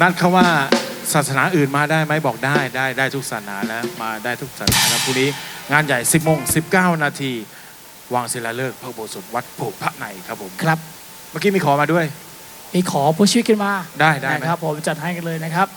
นัดเขาว่าศาสนาอื่นมาได้ไหมบอกได้ได้ได้ทุกศาสนานะมาได้ทุกศาสนาแล้วพรุ่งนี้งานใหญ่ 10โมง19 นาทีวางศิลาฤกษ์พระอุโบสถวัดโพพระในครับผม ครับ เมื่อกี้มีขอมาด้วย มีขอผู้ชีวิตขึ้นมาได้ได้ไหม นะครับ ผมจัดให้กันเลยนะครับ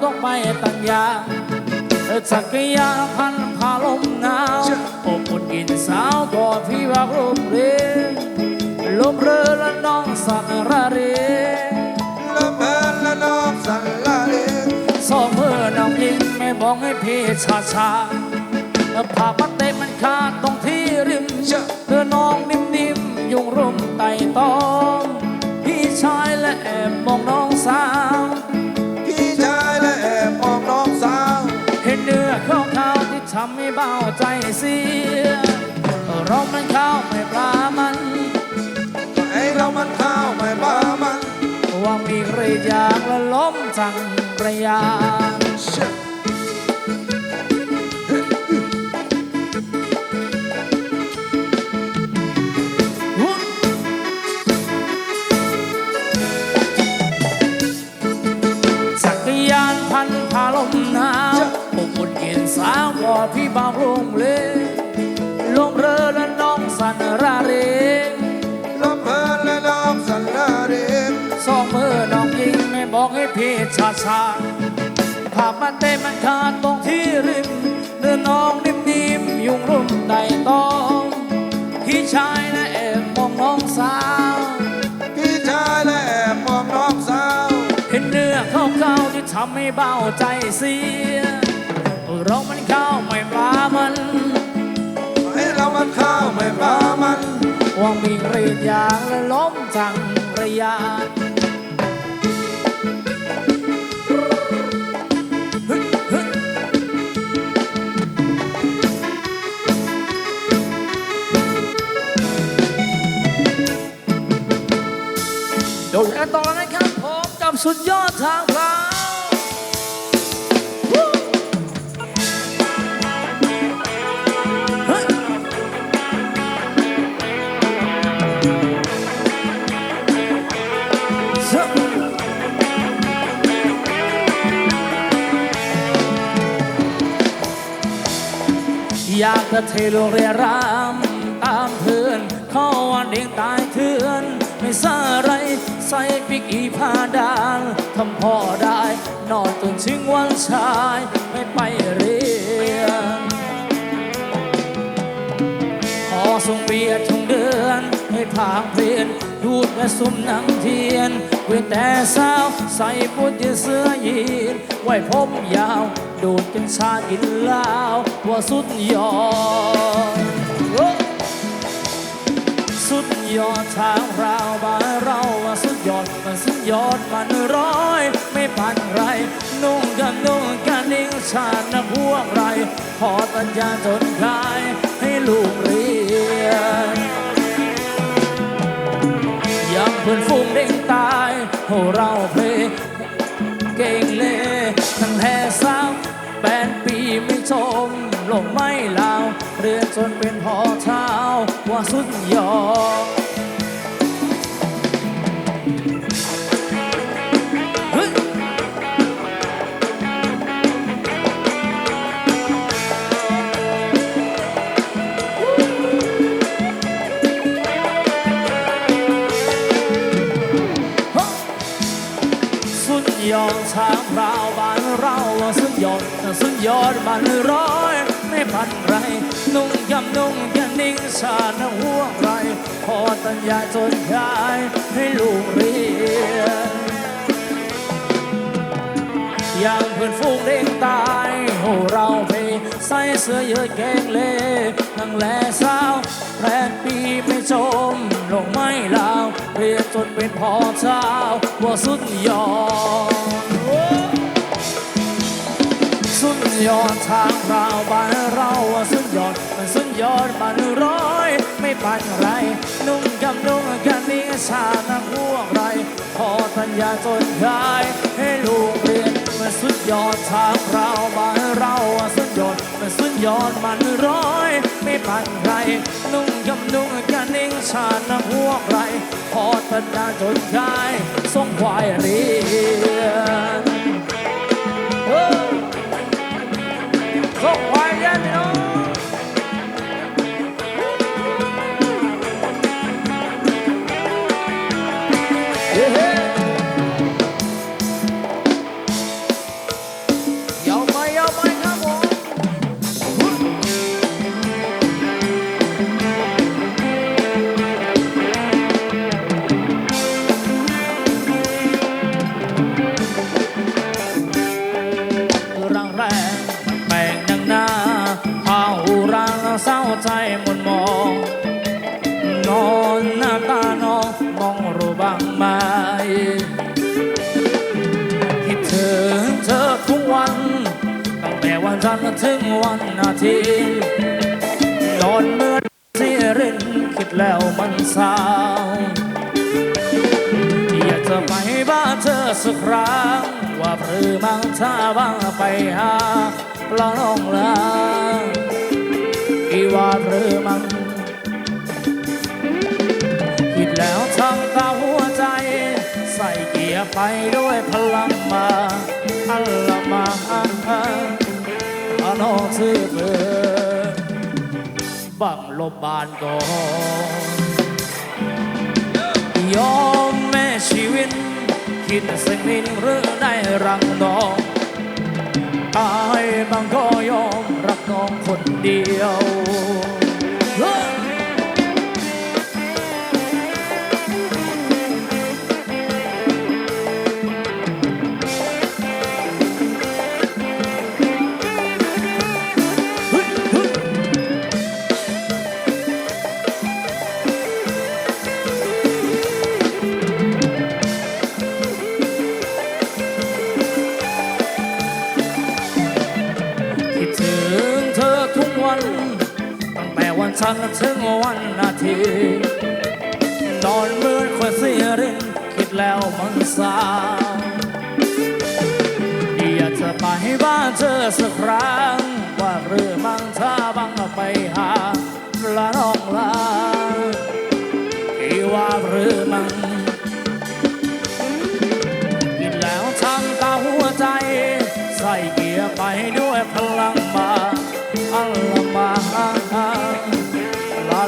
หรือเราต้องไปตัญญาจักรยานพันพาลมหนาวอบอุ่นกินสาวก็พี่บักรูปเรียงลมเรือและน้องสักระเรียงละเมินละนองสันละเลงสองมือน้องยิงไม่บอกให้พี่ชาชาผากมันเตะมันขาดตรงที่ริมเธอน้องนิ่มๆยุงรุมไต่ตองพี่ชายและแอบมองน้องสาวำให้เบาใจเสียเรามันข้าวไม่ปลามันไอเรามันข้าวไม่บ้ามันวางมีกรีดยางและล้มจังระยาน สันระเรงละเมินละนองสันละเลงสองมือน้องยิงไม่บอกให้พี่ชาชาภาพมันเต้มันขาดตรงที่ริมเดินน้องนิ่มๆยุงรุมไต่ตองพี่ชายและแอบมองน้องสาวพี่ชายและแอบมองน้องสาว เห็นเนื้อขาวๆที่ทำให้เบาใจเสียเรามันข้าวไม่ปลามันไอเรา มันข้าวไม่บ้ามันวางมีกรีดยางและล้มจังระยาโดดกันต่อแล้วนะครับผมกับสุดยอดทางพรา อยากจะเทโลงเรียรามตามเพื่อนเข้าวันเด็กตายเถื่อน ไม่ซาไรใส่ปิกอีผ้าดานทำพ่อได้ นอนตื่นชิงวันชาย ไม่ไปเรียนขอส่งเบียร์ทุงเดือนให้ทางเพียนดูดและซุ่มหนังเทียนเว้นแต่สาวใส่ปุดยเสื้อยี ไว้ผมยาว ดูดกันชากินเหล้าว่าสุดยอด สุดยอดทางเราบ้านเราว่าสุดยอดมันสุดยอดมันร้อย ไม่ปันไร นุ่งกันนุ่งกันนิ่งชาตินะพวกไร ขอตัญญาจนกลายให้ลูกเรียนยังเพื่อนฝูงเด้งตายโหเราเพลงเก่งเล่ แห่สาวแปดปีไม่ชมลงไม่ลาว เรียนจนเป็นพอเท้าว่าสุดยอด ยอดบ้านร้อยไม่พันไร นุ่งยำนุ่งยันนิ่งชาติหัวไรพอตัญญาจนกายให้ลูกเรียนยางพื่อนฝูงเด้งตายโหเราเพใส่เสื้อเยอะแกงเล่นั่งแลสาวแปดปีไม่จมลงไม่ลาวเรียนจนเป็นพ่อเจ้าว่าสุดยอด สุดยอดทางเราบ้านเราสุดยอดมันสุดยอดมันร้อย ไม่ปันไร นุ่งกับนุ่งกันนี้ชาตินักพวกไร พอทัญญาจนขายให้ลูกเรียนมันสุดยอดทางเราบ้านเราสุดยอดมันสุดยอดมันร้อย ไม่ปันไร นุ่งกับนุ่งกันนี้ชาตินักพวกไร พอทัญญาจนขายส่งควายเรียน ส่งควายเรียนพี่น้องเฮ้ วัน ตั้งแต่วันจันทร์ถึงวันอาทิตย์นอนเมื่อที่รินคิดแล้วมันเศร้าอยากจะไปบ้านเธอสักครั้ง ว่าพรือมังท่าบ้างไปหาปลานองลาอีว่าพรือมังคิดแล้วทั้งตาหัวใจ ใส่เกียร์ไปด้วยพลังมา ซื้อเบื่อบังลบบานก่อนยอมแม่ชีวิต คิดสักนิดหรือได้รังน้องตายบางก็ยอมรักน้องคนเดียว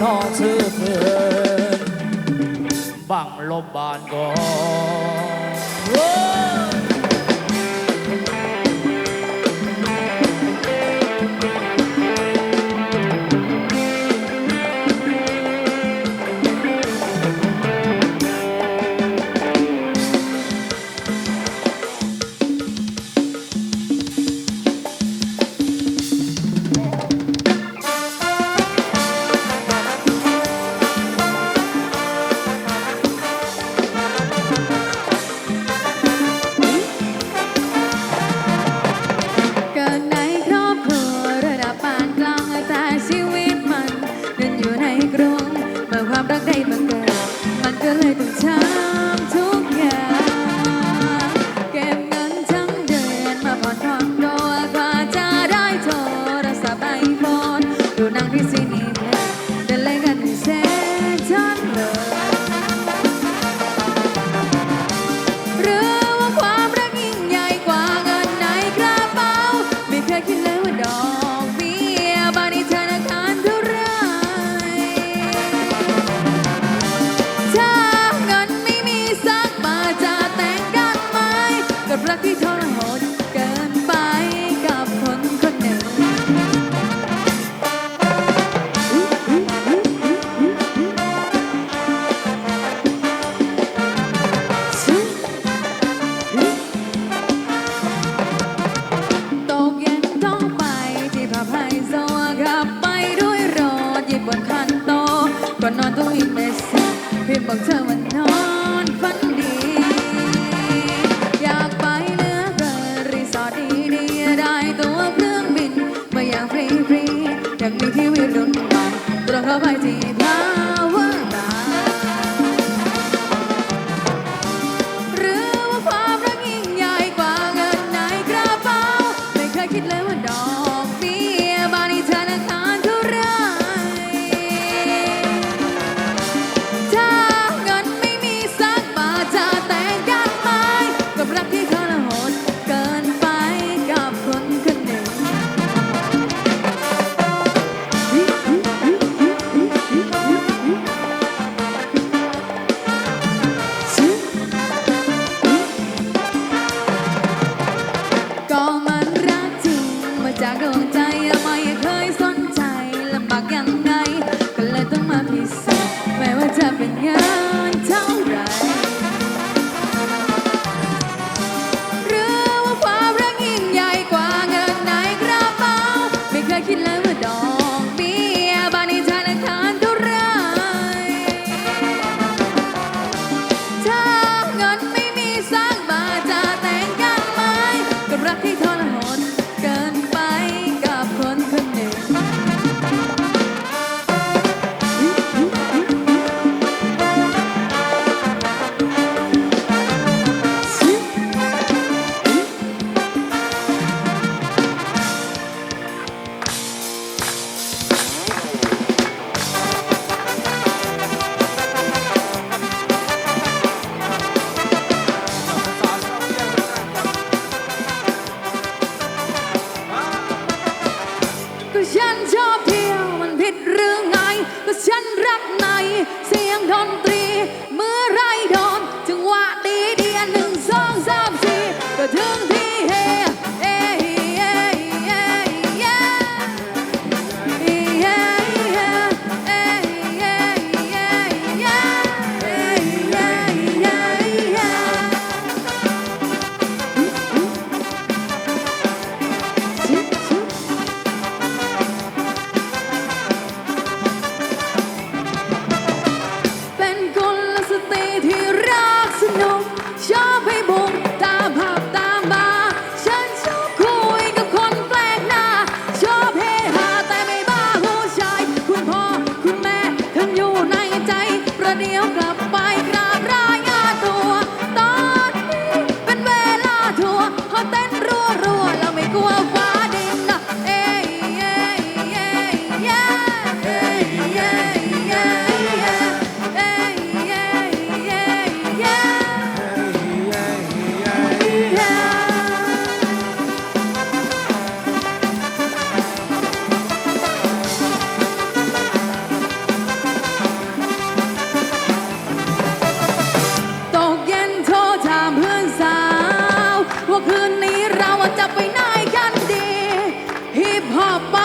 ท้องซื้อเพื่อนบังลบบานก่อน time. блакит you don't mind. Throw.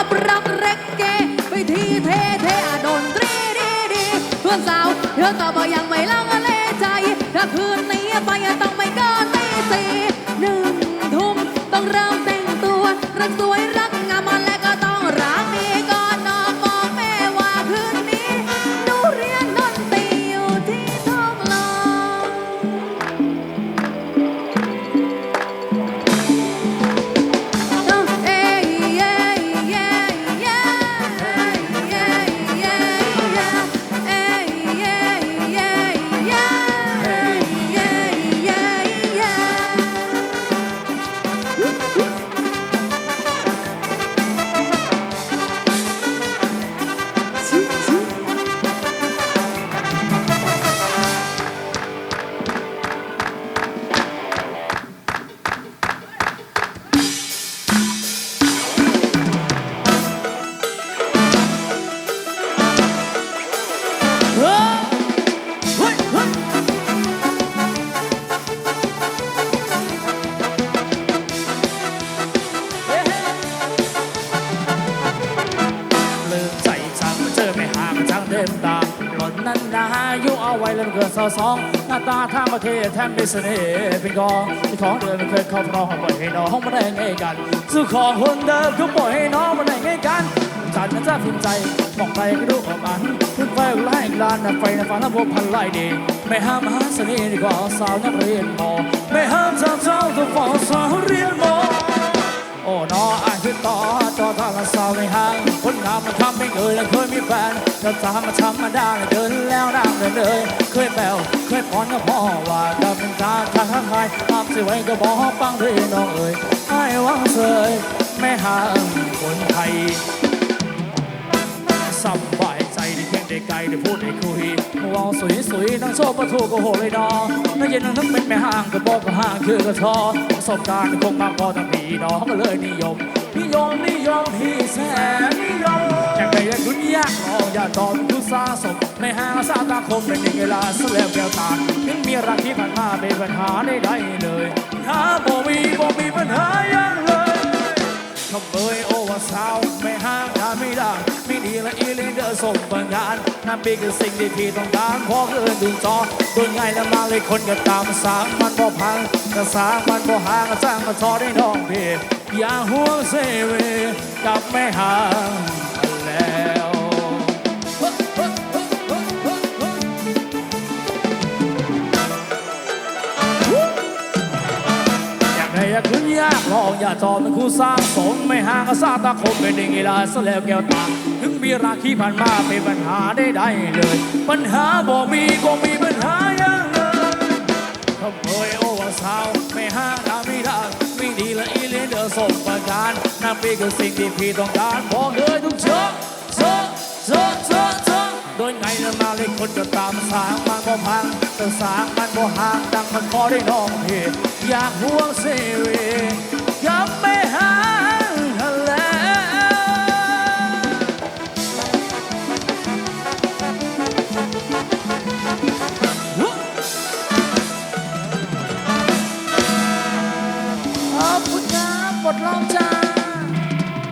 กับรักเร็กเกไปที่เทเทดนตรีดีดีเพื่อนสาวเธอก็บอกยัง อสองหน้าตาท่าประเทศแทนมีเสน่ห์เป็นกองที่ของเดิมเคยเข้าพร้องปล่อยให้น้องมาได้ไงกันซื้อของคนเดิมก็ปล่อยให้น้องมาได้ไงกันจันมันจะพิมใจมองไปก็รู้ออกอันพึ่งไฟไล่ลานไฟในฝันระบบพันไล่ดีไม่ห้ามหาเสน่ห์ดีกว่าสาวนักเรียนมอไม่ห้ามจาวเจ้าตัวฝ่อสาวเรียนมอ โอ้โอ้นออายคือต่อจอทางละสาวไม่ห่างคนงามมันทำไม่เคยและเคยมีแฟนจะตามมาทำมาได้เดินแล้วนั่งเดินเลยเคยแปวเคยพรกับพ่อว่าจะเป็นตาทางข้างใครตามสิไว้ก็บอกฟังด้วยน้องเอ๋ยไอ้วังเสยไม่ห่างคนไทยสบายใจได้เพียงได้ไกลได้พูดได้คุยมองสวยสวยๆนั่งโชว์ประตูก็โหเลยดอนั่งเย็นนั่งนึกเป็นแม่ห้างก็บอกก็ห้างคือกระทอประสบการณ์คงมากพอทั้งพี่น้องก็เลยนิยมนิยมนิยมพี่แสนนิยมจากไปและดุนยากรออย่าตอนทุสาสมในห้างสาตาคมเป็นหนึ่งเวลาสแล้วแก้วตาถึงมีรักที่ผ่านมาเป็นปัญหาได้ได้เลยหาบ่มีบ่มีปัญหาอย่างเลยขโมยโอวาสาวไม่ห้างทำไม่ได้ ไม่ดีละอีเลนเดอร์ส่งบางงานนั่นเป็นคือสิ่งที่พี่ต้องการพอเกินดึงจอตัวง่ายแล้วมาเลยคนก็ตามสางมันบ่พังก็สางมันบ่ห่างก็สร้างมาซอได้น้องพี่อย่าห่วงเซเวกับไม่ห่างแล้วอยากให้อยากขึ้นยากลองอย่าจอมเป็นคู่สร้างสมไม่ห่างก็ซาตาคมเป็นดิ่งเวลาซะแล้วแก้วตา มีราคีผ่านมาเป็นปัญหาได้ได้เลย ปัญหาบ่มีก็มีปัญหาอย่างเลยขโมยโอวาสาวไม่ห่างทำไม่ได้ไม่ดีละอีเลนเดอร์ส่งประการนั่นเป็นคือสิ่งที่พี่ต้องการบอกเลยทุกเช้าเช้าเช้าเช้าเช้าโดยไงแล้วมาเลยคนก็ตามสางมันก็พังแต่สางมันก็ห่างดังมันพอได้น้องพี่อยากห่วงเสรียังไม่ห่า